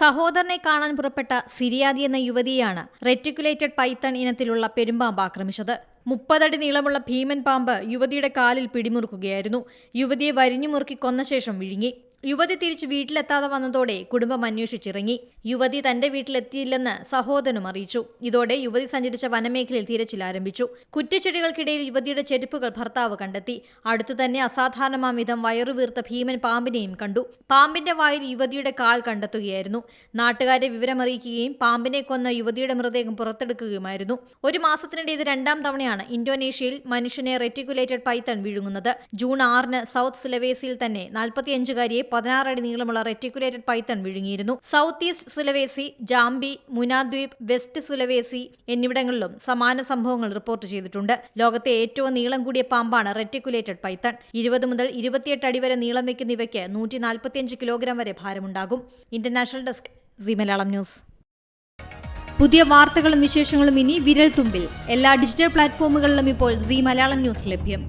സഹോദരനെ കാണാൻ പുറപ്പെട്ട സിരിയാദി എന്ന യുവതിയാണ് റെറ്റിക്കുലേറ്റഡ് പൈത്തൺ ഇനത്തിലുള്ള പെരുമ്പാമ്പ് ആക്രമിച്ചത്. മുപ്പതടി നീളമുള്ള ഭീമൻ പാമ്പ് യുവതിയുടെ കാലിൽ പിടിമുറുക്കുകയായിരുന്നു. യുവതിയെ വരിഞ്ഞു മുറുക്കി കൊന്ന ശേഷം വിഴുങ്ങി. യുവതി തിരിച്ച് വീട്ടിലെത്താതെ വന്നതോടെ കുടുംബം അന്വേഷിച്ചിറങ്ങി. യുവതി തന്റെ വീട്ടിലെത്തിയില്ലെന്ന് സഹോദരനും അറിയിച്ചു. ഇതോടെ യുവതി സഞ്ചരിച്ച വനമേഖലയിൽ തിരച്ചിൽ ആരംഭിച്ചു. കുറ്റിച്ചെടികൾക്കിടയിൽ യുവതിയുടെ ചെരുപ്പുകൾ ഭർത്താവ് കണ്ടെത്തി. അടുത്തു തന്നെ അസാധാരണമാം വിധം വയറുവീർത്ത ഭീമൻ പാമ്പിനെയും കണ്ടു. പാമ്പിന്റെ വായിൽ യുവതിയുടെ കാൽ കണ്ടെത്തുകയായിരുന്നു. നാട്ടുകാരെ വിവരമറിയിക്കുകയും പാമ്പിനെ കൊന്ന യുവതിയുടെ മൃതദേഹം പുറത്തെടുക്കുകയുമായിരുന്നു. ഒരു മാസത്തിനിടെ ഇത് രണ്ടാം തവണയാണ് ഇന്തോനേഷ്യയിൽ മനുഷ്യനെ റെറ്റിക്കുലേറ്റഡ് പൈത്തൺ വിഴുങ്ങുന്നത്. ജൂൺ ആറിന് സൗത്ത് സിലവേസിയിൽ തന്നെ നാൽപ്പത്തിയഞ്ചുകാരിയെ പതിനാറടി നീളമുള്ള റെറ്റിക്കുലേറ്റഡ് പൈത്തൺ വിഴുങ്ങിയിരുന്നു. സൗത്ത് ഈസ്റ്റ് സുലവേസി ജാംബി മുനാദ്വീപ് വെസ്റ്റ് സുലവേസി എന്നിവിടങ്ങളിലും സമാന സംഭവങ്ങൾ റിപ്പോർട്ട് ചെയ്തിട്ടുണ്ട്. ലോകത്തെ ഏറ്റവും നീളം കൂടിയ പാമ്പാണ് റെറ്റിക്കുലേറ്റഡ് പൈത്തൺ. ഇരുപത് മുതൽ ഇരുപത്തിയെട്ട് അടി വരെ നീളം വയ്ക്കുന്ന ഇവയ്ക്ക് നൂറ്റി നാൽപ്പത്തിയഞ്ച് കിലോഗ്രാം വരെ ഭാരമുണ്ടാകും. International desk Zee Malayalam news. പുതിയ വാർത്തകളും വിശേഷങ്ങളും ഇനി വിരൽ തുമ്പിൽ എല്ലാ ഡിജിറ്റൽ പ്ലാറ്റ്ഫോമുകളിലും ഇപ്പോൾ സി മലയാളം ന്യൂസ് ലഭ്യം.